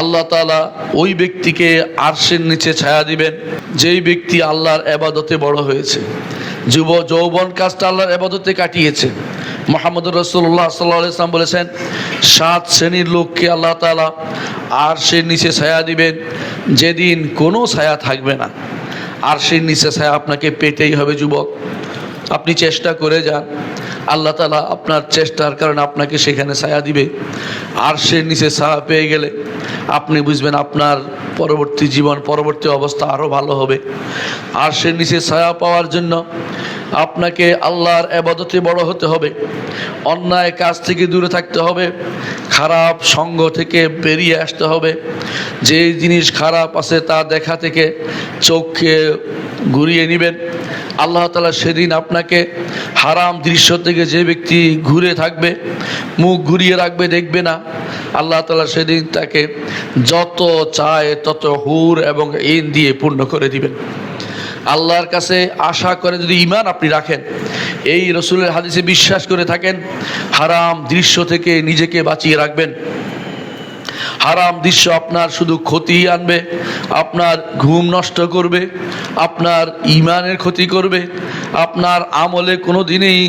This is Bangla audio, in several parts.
আল্লাহ তালা ওই ব্যক্তিকে আরশের নিচে ছায়া দিবেন, যেই ব্যক্তি আল্লাহর এবাদতে বড় হয়েছে। যুব যৌবন কাজটা আল্লাহর এবাদতে কাটিয়েছে। মোহাম্মদ রসুল্লাহ সাল্লাহ ইসলাম বলেছেন, সাত শ্রেণির লোককে আল্লাহ তালা আরশের নিচে ছায়া দিবেন, যেদিন কোনো ছায়া থাকবে না। আরশের নিচে ছায়া আপনাকে পেতেই হবে, যুবক। আপনি চেষ্টা করে যান। আল্লাহ তালা আপনার চেষ্টার কারণে আপনাকে সেখানে ছায়া দিবে। আর সে নিচে ছায়া পেয়ে গেলে আপনি বুঝবেন আপনার পরবর্তী জীবন, পরবর্তী অবস্থা আরও ভালো হবে। আর সে নিচে ছায়া পাওয়ার জন্য আপনাকে আল্লাহর এবাদতে বড় হতে হবে, অন্যায় কাজ থেকে দূরে থাকতে হবে, খারাপ সঙ্গ থেকে বেরিয়ে আসতে হবে। যে জিনিস খারাপ আছে তা দেখা থেকে চোখকে ঘুরিয়ে নেবেন। আল্লাহ তালা সেদিন আপনাকে হারাম দৃশ্য থেকে যে ব্যক্তি ঘুরে থাকবে, মুখ ঘুরিয়ে রাখবে, দেখবে না। আল্লাহ তালা সেদিন তাকে যত চায় তত হুর এবং ইন দিয়ে পূর্ণ করে দিবেন। আল্লাহর কাছে আশা করে যদি ইমান আপনি রাখেন, এই রসুলের হাদিসে বিশ্বাস করে থাকেন, হারাম দৃশ্য থেকে নিজেকে বাঁচিয়ে রাখবেন। হারাম দৃশ্য আপনার শুধু ক্ষতি আনবে, আপনার ঘুম নষ্ট করবে, আপনার ইমানের ক্ষতি করবে, আপনার আমলে কোনো দিনেই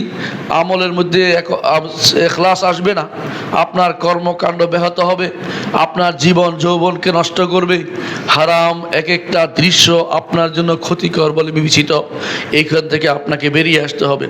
আমলের মধ্যে এখলাস আসবে না, আপনার কর্মকাণ্ড ব্যাহত হবে, আপনার জীবন যৌবনকে নষ্ট করবে। হারাম এক একটা দৃশ্য আপনার জন্য ক্ষতিকর বলে বিবেচিত। এইখান থেকে আপনাকে বেরিয়ে আসতে হবে।